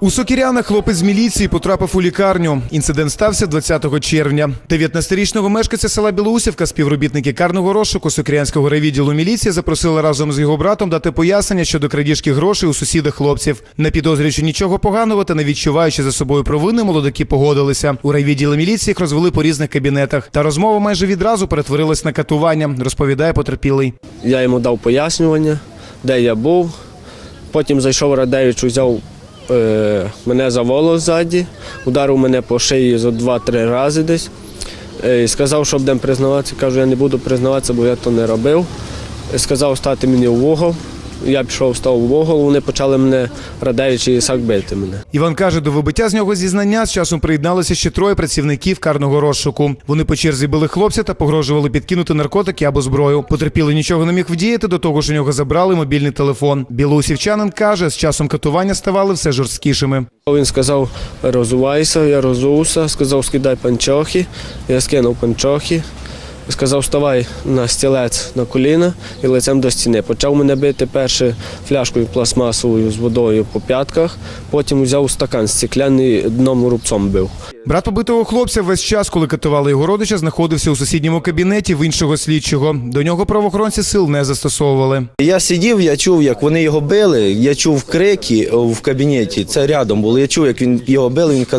У Сокірянах хлопець з міліції потрапив у лікарню. Інцидент стався 20 червня. 19-річного мешканця села Білоусівка співробітники карного розшуку Сокірянського райвідділу міліції запросили разом з його братом дати пояснення щодо крадіжки грошей у сусіда хлопців. Не підозрюючи нічого поганого та не відчуваючи за собою провини, молодики погодилися. У райвідділі міліції їх розвели по різних кабінетах. Та розмова майже відразу перетворилась на катування, розповідає потерпілий. Я йому дав пояснювання, де я був. Потім зайшов Радевич, взяв мене за волос ззаді, ударив мене по шиї за два-три рази десь. Е, сказав, що будемо признаватися. Кажу, я не буду признаватися, бо я то не робив. Е, Сказав стати мені в угол. Я пішов, став в угол, вони почали мене Радевич і Ісак бити мене. Іван каже, до вибиття з нього зізнання з часом приєдналося ще троє працівників карного розшуку. Вони по черзі били хлопця та погрожували підкинути наркотики або зброю. Потерпілий нічого не міг вдіяти, до того ж у нього забрали мобільний телефон. Білоусівчанин каже, з часом катування ставали все жорсткішими. Він сказав, розувайся, я розувся, сказав, скидай панчохи. Я скинув панчохи. Сказав, вставай на стілець на коліна і лицем до стіни. Почав мене бити перше фляжкою пластмасовою з водою по п'ятках, потім взяв стакан стекляний дном рубцом бив. Брат побитого хлопця весь час, коли катували його родича, знаходився у сусідньому кабінеті в іншого слідчого. До нього правоохоронці сил не застосовували. Я сидів, я чув, як вони його били. Я чув крики в кабінеті. Це рядом було. Я чув, як він його били. Він казав.